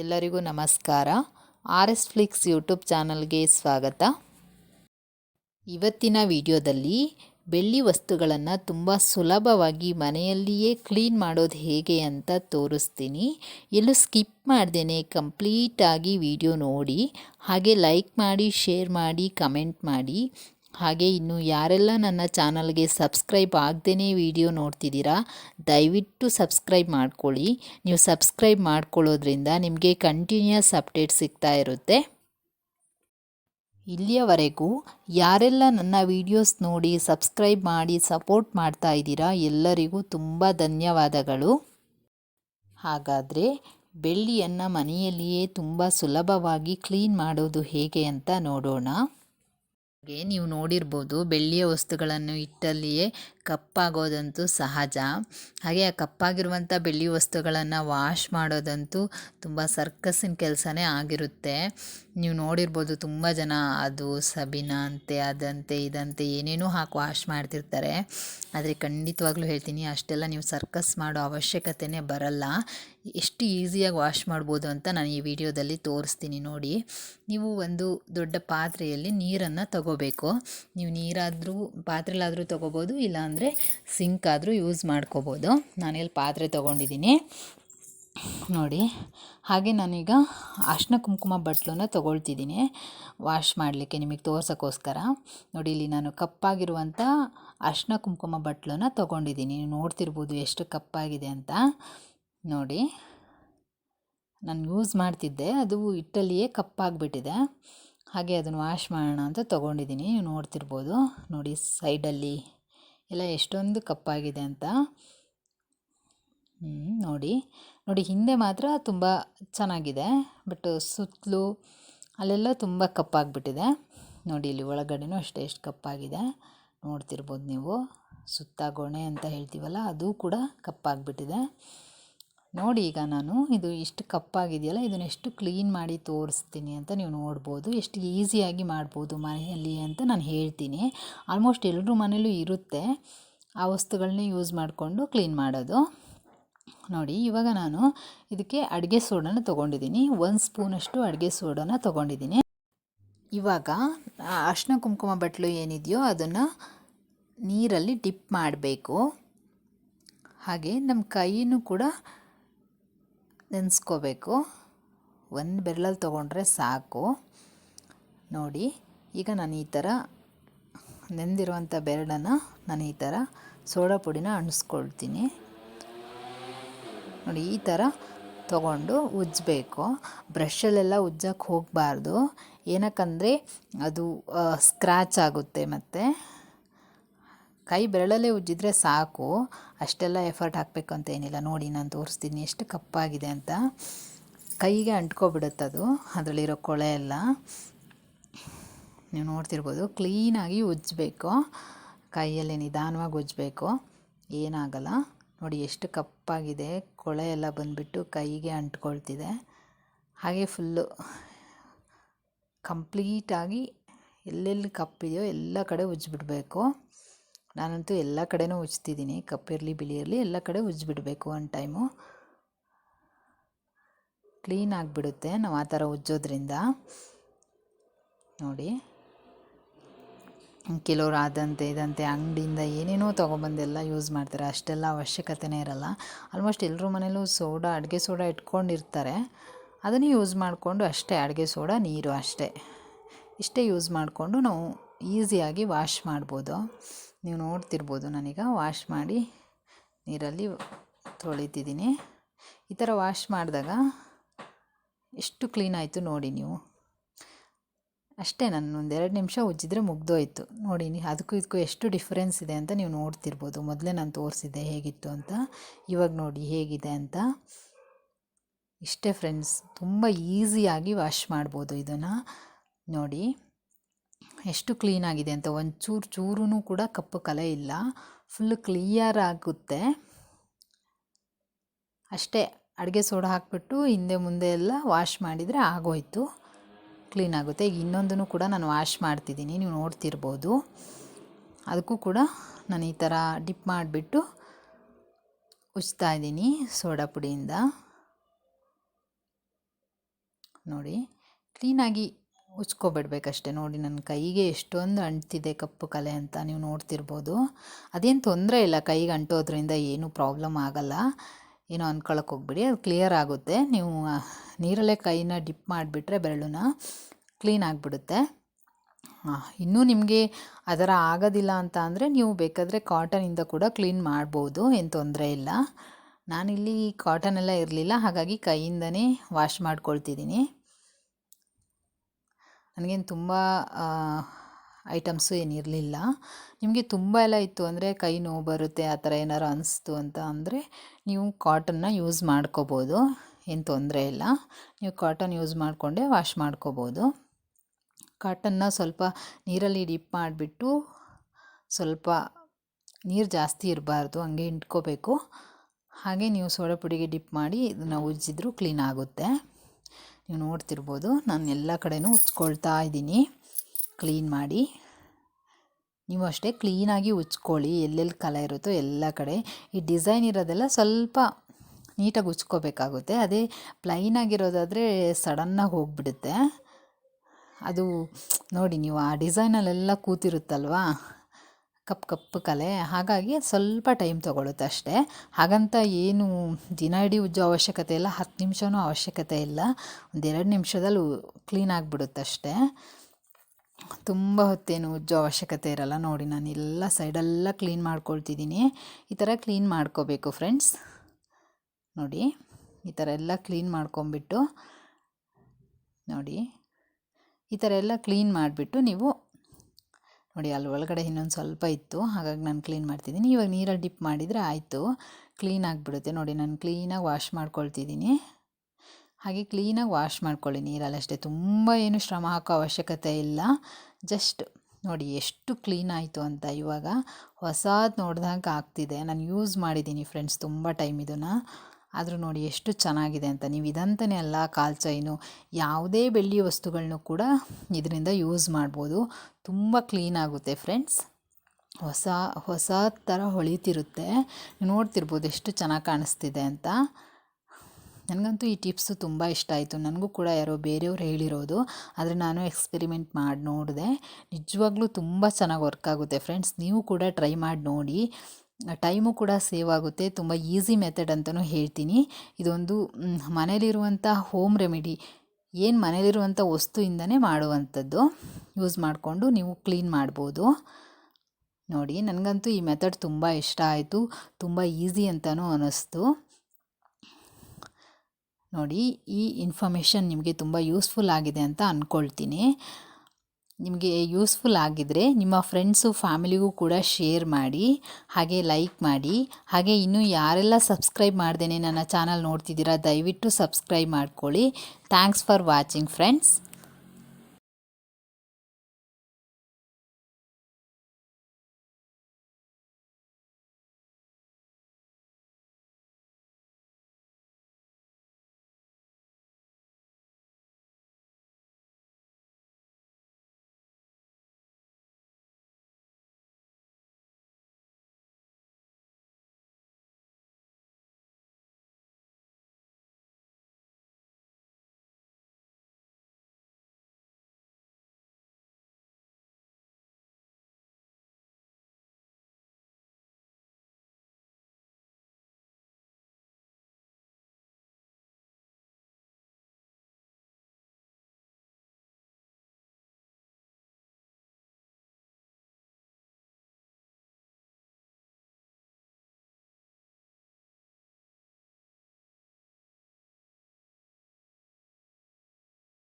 ಎಲ್ಲರಿಗೂ ನಮಸ್ಕಾರ. R S Flix YouTube ಚಾನಲ್ಗೆ ಸ್ವಾಗತ. ಇವತ್ತಿನ ವಿಡಿಯೋದಲ್ಲಿ ಬೆಳ್ಳಿ ವಸ್ತುಗಳನ್ನು ತುಂಬ ಸುಲಭವಾಗಿ ಮನೆಯಲ್ಲಿಯೇ ಕ್ಲೀನ್ ಮಾಡೋದು ಹೇಗೆ ಅಂತ ತೋರಿಸ್ತೀನಿ. ಎಲ್ಲೂ ಸ್ಕಿಪ್ ಮಾಡ್ದೇನೆ ಕಂಪ್ಲೀಟಾಗಿ ವಿಡಿಯೋ ನೋಡಿ. ಹಾಗೆ ಲೈಕ್ ಮಾಡಿ, ಶೇರ್ ಮಾಡಿ, ಕಮೆಂಟ್ ಮಾಡಿ. ಹಾಗೆ ಇನ್ನು ಯಾರೆಲ್ಲ ನನ್ನ ಚಾನಲ್ಗೆ ಸಬ್ಸ್ಕ್ರೈಬ್ ಆಗದೇ ವಿಡಿಯೋ ನೋಡ್ತಿದ್ದೀರಾ, ದಯವಿಟ್ಟು ಸಬ್ಸ್ಕ್ರೈಬ್ ಮಾಡ್ಕೊಳ್ಳಿ. ನೀವು ಸಬ್ಸ್ಕ್ರೈಬ್ ಮಾಡ್ಕೊಳ್ಳೋದ್ರಿಂದ ನಿಮಗೆ ಕಂಟಿನ್ಯೂಸ್ ಅಪ್ಡೇಟ್ ಸಿಗ್ತಾ ಇರುತ್ತೆ. ಇಲ್ಲಿಯವರೆಗೂ ಯಾರೆಲ್ಲ ನನ್ನ ವೀಡಿಯೋಸ್ ನೋಡಿ ಸಬ್ಸ್ಕ್ರೈಬ್ ಮಾಡಿ ಸಪೋರ್ಟ್ ಮಾಡ್ತಾ ಇದ್ದೀರಾ, ಎಲ್ಲರಿಗೂ ತುಂಬ ಧನ್ಯವಾದಗಳು. ಹಾಗಾದರೆ ಬೆಳ್ಳಿಯನ್ನು ಮನೆಯಲ್ಲಿಯೇ ತುಂಬ ಸುಲಭವಾಗಿ ಕ್ಲೀನ್ ಮಾಡೋದು ಹೇಗೆ ಅಂತ ನೋಡೋಣ. ನೀವು ನೋಡಿರ್ಬೋದು ಬೆಳ್ಳಿಯ ವಸ್ತುಗಳನ್ನು ಇಟ್ಟಲ್ಲಿಯೇ ಕಪ್ಪಾಗೋದಂತೂ ಸಹಜ. ಹಾಗೆ ಆ ಕಪ್ಪಾಗಿರುವಂಥ ಬೆಳ್ಳಿ ವಸ್ತುಗಳನ್ನು ವಾಶ್ ಮಾಡೋದಂತೂ ತುಂಬ ಸರ್ಕಸ್ಸಿನ ಕೆಲಸನೇ ಆಗಿರುತ್ತೆ. ನೀವು ನೋಡಿರ್ಬೋದು ತುಂಬ ಜನ ಅದು ಸಬಿನ ಅಂತೆ ಅದಂತೆ, ಇದಂತೆ ಏನೇನೋ ಹಾಕಿ ವಾಶ್ ಮಾಡ್ತಿರ್ತಾರೆ. ಆದರೆ ಖಂಡಿತವಾಗ್ಲೂ ಹೇಳ್ತೀನಿ ಅಷ್ಟೆಲ್ಲ ನೀವು ಸರ್ಕಸ್ ಮಾಡೋ ಅವಶ್ಯಕತೆನೇ ಬರಲ್ಲ. ಎಷ್ಟು ಈಸಿಯಾಗಿ ವಾಶ್ ಮಾಡ್ಬೋದು ಅಂತ ನಾನು ಈ ವಿಡಿಯೋದಲ್ಲಿ ತೋರಿಸ್ತೀನಿ ನೋಡಿ. ನೀವು ಒಂದು ದೊಡ್ಡ ಪಾತ್ರೆಯಲ್ಲಿ ನೀರನ್ನು ತಗೋಬೇಕು. ನೀವು ನೀರಾದರೂ ಪಾತ್ರೆಲಾದರೂ ತೊಗೋಬೋದು ಇಲ್ಲಾಂದರೆ ಸಿಂಕ್ ಆದರೂ ಯೂಸ್ ಮಾಡ್ಕೋಬೋದು. ಇಲ್ಲಿ ಪಾತ್ರೆ ತೊಗೊಂಡಿದ್ದೀನಿ. ನೋಡಿ, ಹಾಗೆ ನಾನೀಗ ಅರ್ಶಿನ ಕುಂಕುಮ ಬಟ್ಲನ್ನ ತೊಗೊಳ್ತಿದ್ದೀನಿ. ವಾಶ್ ಮಾಡಲಿಕ್ಕೆ ನಿಮಗೆ ತೋರ್ಸೋಕ್ಕೋಸ್ಕರ. ನೋಡಿ, ಇಲ್ಲಿ ನಾನು ಕಪ್ಪಾಗಿರುವಂಥ ಅರ್ಶಿನ ಕುಂಕುಮ ಬಟ್ಲನ್ನ ತೊಗೊಂಡಿದ್ದೀನಿ. ನೀವು ನೋಡ್ತಿರ್ಬೋದು ಎಷ್ಟು ಕಪ್ಪಾಗಿದೆ ಅಂತ. ನೋಡಿ, ನಾನು ಯೂಸ್ ಮಾಡ್ತಿದ್ದೆ. ಅದು ಇಟ್ಟಲ್ಲಿಯೇ ಕಪ್ಪಾಗಿಬಿಟ್ಟಿದೆ. ಹಾಗೆ ಅದನ್ನು ವಾಶ್ ಮಾಡೋಣ ಅಂತ ತೊಗೊಂಡಿದ್ದೀನಿ. ನೀವು ನೋಡ್ತಿರ್ಬೋದು. ನೋಡಿ, ಸೈಡಲ್ಲಿ ಎಲ್ಲ ಎಷ್ಟೊಂದು ಕಪ್ಪಾಗಿದೆ ಅಂತ. ನೋಡಿ. ನೋಡಿ, ಹಿಂದೆ ಮಾತ್ರ ತುಂಬ ಚೆನ್ನಾಗಿದೆ. ಬಟ್ ಸುತ್ತಲೂ ಅಲ್ಲೆಲ್ಲ ತುಂಬ ಕಪ್ಪಾಗಿಬಿಟ್ಟಿದೆ. ನೋಡಿ, ಇಲ್ಲಿ ಒಳಗಡೆನೂ ಅಷ್ಟೇ ಎಷ್ಟು ಕಪ್ಪಾಗಿದೆ. ನೋಡ್ತಿರ್ಬೋದು ನೀವು. ಸುತ್ತ ಗೊಣೆ ಅಂತ ಹೇಳ್ತೀವಲ್ಲ, ಅದು ಕೂಡ ಕಪ್ಪಾಗಿಬಿಟ್ಟಿದೆ. ನೋಡಿ ಈಗ ನಾನು, ಇದು ಇಷ್ಟು ಕಪ್ಪಾಗಿದೆಯಲ್ಲ, ಇದನ್ನು ಎಷ್ಟು ಕ್ಲೀನ್ ಮಾಡಿ ತೋರಿಸ್ತೀನಿ ಅಂತ ನೀವು ನೋಡ್ಬೋದು. ಎಷ್ಟು ಈಸಿಯಾಗಿ ಮಾಡ್ಬೋದು ಮನೆಯಲ್ಲಿ ಅಂತ ನಾನು ಹೇಳ್ತೀನಿ. ಆಲ್ಮೋಸ್ಟ್ ಎಲ್ಲರೂ ಮನೇಲೂ ಇರುತ್ತೆ. ಆ ವಸ್ತುಗಳನ್ನೇ ಯೂಸ್ ಮಾಡಿಕೊಂಡು ಕ್ಲೀನ್ ಮಾಡೋದು. ನೋಡಿ, ಇವಾಗ ನಾನು ಇದಕ್ಕೆ ಅಡುಗೆ ಸೋಡನ ತೊಗೊಂಡಿದ್ದೀನಿ. ಒಂದು ಸ್ಪೂನಷ್ಟು ಅಡುಗೆ ಸೋಡನ ತೊಗೊಂಡಿದ್ದೀನಿ. ಇವಾಗ ಅರ್ಶಿನ ಕುಂಕುಮ ಬಟ್ಲು ಏನಿದೆಯೋ ಅದನ್ನು ನೀರಲ್ಲಿ ಡಿಪ್ ಮಾಡಬೇಕು. ಹಾಗೆ ನಮ್ಮ ಕೈಯೂ ಕೂಡ ನೆನೆಸ್ಕೋಬೇಕು. ಒಂದು ಬೆರಳಲ್ಲಿ ತೊಗೊಂಡ್ರೆ ಸಾಕು. ನೋಡಿ, ಈಗ ನಾನು ಈ ಥರ ನೆಂದಿರುವಂಥ ಬೆರಳನ್ನು ನಾನು ಈ ಥರ ಸೋಡಾ ಪುಡಿನ ಅಣಿಸ್ಕೊಳ್ತೀನಿ ನೋಡಿ, ಈ ಥರ ತಗೊಂಡು ಉಜ್ಜಬೇಕು. ಬ್ರಷಲ್ಲೆಲ್ಲ ಉಜ್ಜಕ್ಕೆ ಹೋಗಬಾರ್ದು. ಏನಕ್ಕಂದರೆ ಅದು ಸ್ಕ್ರ್ಯಾಚ್ ಆಗುತ್ತೆ ಮತ್ತು. ಕೈ ಬೆರಳಲ್ಲೇ ಉಜ್ಜಿದ್ರೆ ಸಾಕು. ಅಷ್ಟೆಲ್ಲ ಎಫರ್ಟ್ ಹಾಕಬೇಕು ಅಂತ ಏನಿಲ್ಲ. ನೋಡಿ, ನಾನು ತೋರಿಸ್ತೀನಿ ಎಷ್ಟು ಕಪ್ಪಾಗಿದೆ ಅಂತ. ಕೈಗೆ ಅಂಟ್ಕೊಬಿಡುತ್ತೆ ಅದು. ಅದರಲ್ಲಿರೋ ಕೊಳೆ ಎಲ್ಲ. ನೀವು ನೋಡ್ತಿರ್ಬೋದು ಕ್ಲೀನಾಗಿ ಉಜ್ಜಬೇಕು. ಕೈಯಲ್ಲಿ ನಿಧಾನವಾಗಿ ಉಜ್ಜಬೇಕು. ಏನಾಗಲ್ಲ. ನೋಡಿ, ಎಷ್ಟು ಕಪ್ಪಾಗಿದೆ. ಕೊಳೆ ಎಲ್ಲ ಬಂದುಬಿಟ್ಟು ಕೈಗೆ ಅಂಟ್ಕೊಳ್ತಿದೆ. ಹಾಗೆ ಫುಲ್ಲು ಕಂಪ್ಲೀಟಾಗಿ ಎಲ್ಲೆಲ್ಲಿ ಕಪ್ಪಿದೆಯೋ ಎಲ್ಲ ಕಡೆ ಉಜ್ಜಿಬಿಡ್ಬೇಕು. ನಾನಂತೂ ಎಲ್ಲ ಕಡೆನೂ ಉಜ್ತಿದ್ದೀನಿ. ಕಪ್ಪಿರಲಿ ಬಿಳಿ ಇರಲಿ, ಎಲ್ಲ ಕಡೆ ಉಜ್ಜಿಬಿಡಬೇಕು ಒಂದು ಟೈಮು ಕ್ಲೀನ್ ಆಗಿಬಿಡುತ್ತೆ. ನಾವು ಆ ಥರ ಉಜ್ಜೋದ್ರಿಂದ. ನೋಡಿ. ಕೆಲವ್ರು ಆದಂತೆ, ಇದಂತೆ ಅಂಗಡಿಯಿಂದ ಏನೇನೋ ತೊಗೊಬಂದೆಲ್ಲ ಯೂಸ್ ಮಾಡ್ತಾರೆ. ಅಷ್ಟೆಲ್ಲ ಅವಶ್ಯಕತೆನೇ ಇರಲ್ಲ. ಆಲ್ಮೋಸ್ಟ್ ಎಲ್ಲರೂ ಮನೇಲೂ ಸೋಡಾ, ಅಡುಗೆ ಸೋಡಾ ಇಟ್ಕೊಂಡಿರ್ತಾರೆ. ಅದನ್ನೇ ಯೂಸ್ ಮಾಡಿಕೊಂಡು ಅಷ್ಟೇ, ಅಡುಗೆ ಸೋಡಾ, ನೀರು ಅಷ್ಟೇ. ಇಷ್ಟೇ ಯೂಸ್ ಮಾಡಿಕೊಂಡು ನಾವು ಈಸಿಯಾಗಿ ವಾಶ್ ಮಾಡ್ಬೋದು. ನೀವು ನೋಡ್ತಿರ್ಬೋದು ನಾನೀಗ ವಾಶ್ ಮಾಡಿ ನೀರಲ್ಲಿ ತೊಳಿತಿದ್ದೀನಿ ಈ ಥರ ವಾಶ್ ಮಾಡಿದಾಗ ಎಷ್ಟು ಕ್ಲೀನ್ ಆಯಿತು ನೋಡಿ ನೀವು. ಅಷ್ಟೇ ನಾನು ಒಂದೆರಡು ನಿಮಿಷ ಉಜ್ಜಿದ್ರೆ ಮುಗ್ದೋಯ್ತು. ನೋಡಿ ಅದಕ್ಕೂ ಇದಕ್ಕೂ ಎಷ್ಟು ಡಿಫ್ರೆನ್ಸ್ ಇದೆ ಅಂತ ನೀವು ನೋಡ್ತಿರ್ಬೋದು. ಮೊದಲೇ ನಾನು ತೋರಿಸಿದ್ದೆ ಹೇಗಿತ್ತು ಅಂತ. ಇವಾಗ ನೋಡಿ ಹೇಗಿದೆ ಅಂತ. ಇಷ್ಟೇ ಫ್ರೆಂಡ್ಸ್ ತುಂಬ ಈಸಿಯಾಗಿ ವಾಶ್ ಮಾಡ್ಬೋದು ಇದನ್ನು. ನೋಡಿ. ಎಷ್ಟು ಕ್ಲೀನಾಗಿದೆ ಅಂತ ಒಂಚೂರು ಚೂರು ಕೂಡ ಕಪ್ಪು ಕಲೆ ಇಲ್ಲ. ಫುಲ್ ಕ್ಲಿಯರ್ ಆಗುತ್ತೆ. ಅಷ್ಟೇ, ಅಡುಗೆ ಸೋಡಾ ಹಾಕಿಬಿಟ್ಟು ಹಿಂದೆ ಮುಂದೆ ಎಲ್ಲ ವಾಶ್ ಮಾಡಿದರೆ ಆಗೋಯ್ತು. ಕ್ಲೀನ್ ಆಗುತ್ತೆ. ಈಗ ಇನ್ನೊಂದನ್ನು ಕೂಡ ನಾನು ವಾಶ್ ಮಾಡ್ತಿದ್ದೀನಿ. ನೀವು ನೋಡ್ತಿರ್ಬೋದು. ಅದಕ್ಕೂ ಕೂಡ ನಾನು ಈ ಥರ ಡಿಪ್ ಮಾಡಿಬಿಟ್ಟು ಉಜ್ತಾ ಇದ್ದೀನಿ ಸೋಡಾ ಪುಡಿಯಿಂದ. ನೋಡಿ ಕ್ಲೀನಾಗಿ ಉಜ್ಕೊಬಿಡ್ಬೇಕಷ್ಟೆ ನೋಡಿ, ನನ್ನ ಕೈಗೆ ಎಷ್ಟೊಂದು ಅಂಟ್ತಿದೆ ಕಪ್ಪು ಕಲೆ ಅಂತ ನೀವು ನೋಡ್ತಿರ್ಬೋದು. ಅದೇನು ತೊಂದರೆ ಇಲ್ಲ, ಕೈಗೆ ಅಂಟೋದ್ರಿಂದ ಏನೂ ಪ್ರಾಬ್ಲಮ್ ಆಗಲ್ಲ. ಏನೋ ಅಂದ್ಕೊಳಕ್ಕೆ ಹೋಗ್ಬಿಡಿ, ಅದು ಕ್ಲಿಯರ್ ಆಗುತ್ತೆ. ನೀವು ನೀರಲ್ಲೇ ಕೈನ ಡಿಪ್ ಮಾಡಿಬಿಟ್ರೆ ಬೆರಳನ್ನ ಕ್ಲೀನ್ ಆಗಿಬಿಡುತ್ತೆ. ಇನ್ನೂ ನಿಮಗೆ ಅದರ ಆಗೋದಿಲ್ಲ ಅಂತ ಅಂದರೆ ನೀವು ಬೇಕಾದರೆ ಕಾಟನಿಂದ ಕೂಡ ಕ್ಲೀನ್ ಮಾಡ್ಬೋದು, ಏನು ತೊಂದರೆ ಇಲ್ಲ. ನಾನಿಲ್ಲಿ ಕಾಟನ್ ಎಲ್ಲ ಇರಲಿಲ್ಲ, ಹಾಗಾಗಿ ಕೈಯಿಂದನೇ ವಾಶ್ ಮಾಡ್ಕೊಳ್ತಿದ್ದೀನಿ. ನನಗೇನು ತುಂಬ ಐಟಮ್ಸು ಏನಿರಲಿಲ್ಲ ನಿಮಗೆ ತುಂಬ ಎಲ್ಲ ಇತ್ತು ಅಂದರೆ ಕೈ ನೋವು ಬರುತ್ತೆ, ಆ ಥರ ಏನಾರು ಅನಿಸ್ತು ಅಂತ ಅಂದರೆ ನೀವು ಕಾಟನ್ನ ಯೂಸ್ ಮಾಡ್ಕೋಬೋದು, ಏನು ತೊಂದರೆ ಇಲ್ಲ. ನೀವು ಕಾಟನ್ ಯೂಸ್ ಮಾಡಿಕೊಂಡೇ ವಾಶ್ ಮಾಡ್ಕೋಬೋದು. ಕಾಟನ್ನ ಸ್ವಲ್ಪ ನೀರಲ್ಲಿ ಡಿಪ್ ಮಾಡಿಬಿಟ್ಟು ಸ್ವಲ್ಪ ನೀರು ಜಾಸ್ತಿ ಇರಬಾರ್ದು, ಹಂಗೆ ಇಟ್ಕೋಬೇಕು. ಹಾಗೆ ನೀವು ಸೋಡಾ ಪುಡಿಗೆ ಡಿಪ್ ಮಾಡಿ, ಇದನ್ನು ಉಜ್ಜಿದ್ರೂ ಕ್ಲೀನ್ ಆಗುತ್ತೆ. ನೀವು ನೋಡ್ತಿರ್ಬೋದು, ನಾನು ಎಲ್ಲ ಕಡೆನೂ ಉಚ್ಕೊಳ್ತಾ ಇದ್ದೀನಿ. ಕ್ಲೀನ್ ಮಾಡಿ. ನೀವು ಅಷ್ಟೇ ಕ್ಲೀನಾಗಿ ಉಚ್ಕೊಳ್ಳಿ, ಎಲ್ಲೆಲ್ಲಿ ಕಲೆ ಇರುತ್ತೋ ಎಲ್ಲ ಕಡೆ. ಈ ಡಿಸೈನ್ ಇರೋದೆಲ್ಲ ಸ್ವಲ್ಪ ನೀಟಾಗಿ ಉಚ್ಕೋಬೇಕಾಗುತ್ತೆ. ಅದೇ ಪ್ಲೈನ್ ಆಗಿರೋದಾದರೆ ಸಡನ್ನಾಗಿ ಹೋಗ್ಬಿಡುತ್ತೆ. ಅದು ನೋಡಿ ನೀವು ಆ ಡಿಸೈನಲ್ಲೆಲ್ಲ ಕೂತಿರುತ್ತಲ್ವಾ? ಕಪ್ಪು ಕಪ್ಪು ಕಲೆ. ಹಾಗಾಗಿ ಸ್ವಲ್ಪ ಟೈಮ್ ತೊಗೊಳುತ್ತೆ ಅಷ್ಟೇ. ಹಾಗಂತ ಏನು ದಿನ ಇಡೀ ಉಜ್ಜೋ ಅವಶ್ಯಕತೆ ಇಲ್ಲ, ಹತ್ತು ನಿಮಿಷವೂ ಅವಶ್ಯಕತೆ ಇಲ್ಲ. ಒಂದೆರಡು ನಿಮಿಷದಲ್ಲಿ ಕ್ಲೀನ್ ಆಗಿಬಿಡುತ್ತೆ ಅಷ್ಟೇ. ತುಂಬ ಹೊತ್ತೇನು ಉಜ್ಜೋ ಅವಶ್ಯಕತೆ ಇರಲ್ಲ ನೋಡಿ ನಾನು. ಎಲ್ಲ ಸೈಡೆಲ್ಲ ಕ್ಲೀನ್ ಮಾಡ್ಕೊಳ್ತಿದ್ದೀನಿ ಈ ಥರ ಕ್ಲೀನ್ ಮಾಡ್ಕೋಬೇಕು ಫ್ರೆಂಡ್ಸ್. ನೋಡಿ, ಈ ಥರ ಎಲ್ಲ ಕ್ಲೀನ್ ಮಾಡ್ಕೊಂಬಿಟ್ಟು ನೋಡಿ, ಈ ಥರ ಎಲ್ಲ ಕ್ಲೀನ್ ಮಾಡಿಬಿಟ್ಟು ನೀವು ನೋಡಿ, ಅಲ್ಲಿ ಒಳಗಡೆ ಇನ್ನೊಂದು ಸ್ವಲ್ಪ ಇತ್ತು. ಹಾಗಾಗಿ ನಾನು ಕ್ಲೀನ್ ಮಾಡ್ತಿದ್ದೀನಿ. ಇವಾಗ ನೀರಲ್ಲಿ ಡಿಪ್ ಮಾಡಿದರೆ ಆಯಿತು. ಕ್ಲೀನ್ ಆಗಿಬಿಡುತ್ತೆ. ನೋಡಿ, ನಾನು ಕ್ಲೀನಾಗಿ ವಾಶ್ ಮಾಡ್ಕೊಳ್ತಿದ್ದೀನಿ. ಹಾಗೆ ಕ್ಲೀನಾಗಿ ವಾಶ್ ಮಾಡ್ಕೊಳ್ಳಿ ನೀರಲ್ಲಿ ಅಷ್ಟೇ. ತುಂಬ ಏನು ಶ್ರಮ ಹಾಕೋ ಅವಶ್ಯಕತೆ ಇಲ್ಲ. ಜಸ್ಟ್ ನೋಡಿ, ಎಷ್ಟು ಕ್ಲೀನ್ ಆಯಿತು ಅಂತ ಇವಾಗ ಹೊಸದು ನೋಡಿದಾಗ ಆಗ್ತಿದೆ. ನಾನು ಯೂಸ್ ಮಾಡಿದ್ದೀನಿ ಫ್ರೆಂಡ್ಸ್ ತುಂಬ ಟೈಮ್ ಇದನ್ನು. ಆದರೂ ನೋಡಿ ಎಷ್ಟು ಚೆನ್ನಾಗಿದೆ ಅಂತ. ನೀವು ಇದಂತನೇ ಅಲ್ಲ, ಕಾಲ್ ಚೈನು, ಯಾವುದೇ ಬೆಳ್ಳಿ ವಸ್ತುಗಳನ್ನು ಕೂಡ ಇದರಿಂದ ಯೂಸ್ ಮಾಡ್ಬೋದು. ತುಂಬ ಕ್ಲೀನ್ ಆಗುತ್ತೆ ಫ್ರೆಂಡ್ಸ್. ಹೊಸ ಹೊಸ ಥರ ಹೊಳಿತಿರುತ್ತೆ. ನೋಡ್ತಿರ್ಬೋದು ಎಷ್ಟು ಚೆನ್ನಾಗಿ ಕಾಣಿಸ್ತಿದೆ ಅಂತ. ನನಗಂತೂ ಈ ಟಿಪ್ಸು ತುಂಬ ಇಷ್ಟ ಆಯಿತು. ನನಗೂ ಕೂಡ ಯಾರೋ ಬೇರೆಯವ್ರು ಹೇಳಿರೋದು. ಆದರೆ ನಾನು ಎಕ್ಸ್ಪೆರಿಮೆಂಟ್ ಮಾಡಿ ನೋಡಿದೆ ನಿಜವಾಗ್ಲೂ ತುಂಬ ಚೆನ್ನಾಗಿ ವರ್ಕ್ ಆಗುತ್ತೆ ಫ್ರೆಂಡ್ಸ್. ನೀವು ಕೂಡ ಟ್ರೈ ಮಾಡಿ ನೋಡಿ. ಟೈಮು ಕೂಡ ಸೇವ್ ಆಗುತ್ತೆ. ತುಂಬ ಈಸಿ ಮೆಥಡ್ ಅಂತಲೂ ಹೇಳ್ತೀನಿ. ಇದೊಂದು ಮನೇಲಿರುವಂಥ ಹೋಮ್ ರೆಮಿಡಿ, ಏನು ಮನೇಲಿರುವಂಥ ವಸ್ತುವಿಂದನೇ ಮಾಡುವಂಥದ್ದು. ಯೂಸ್ ಮಾಡಿಕೊಂಡು ನೀವು ಕ್ಲೀನ್ ಮಾಡ್ಬೋದು. ನೋಡಿ, ನನಗಂತೂ ಈ ಮೆಥಡ್ ತುಂಬ ಇಷ್ಟ ಆಯಿತು. ತುಂಬ ಈಸಿ ಅಂತಲೂ ಅನ್ನಿಸ್ತು ನೋಡಿ, ಈ ಇನ್ಫಾರ್ಮೇಷನ್ ನಿಮಗೆ ತುಂಬ ಯೂಸ್ಫುಲ್ ಆಗಿದೆ ಅಂತ ಅಂದ್ಕೊಳ್ತೀನಿ ನಿಮಗೆ ಯೂಸ್ಫುಲ್ ಆಗಿದ್ದರೆ ನಿಮ್ಮ ಫ್ರೆಂಡ್ಸು ಫ್ಯಾಮಿಲಿಗೂ ಕೂಡ ಶೇರ್ ಮಾಡಿ, ಹಾಗೆ ಲೈಕ್ ಮಾಡಿ. ಹಾಗೆ ಇನ್ನೂ ಯಾರೆಲ್ಲ ಸಬ್ಸ್ಕ್ರೈಬ್ ಮಾಡ್ದೇನೆ ನನ್ನ ಚಾನಲ್ ನೋಡ್ತಿದ್ದೀರಾ, ದಯವಿಟ್ಟು ಸಬ್ಸ್ಕ್ರೈಬ್ ಮಾಡ್ಕೊಳ್ಳಿ. Thanks for watching friends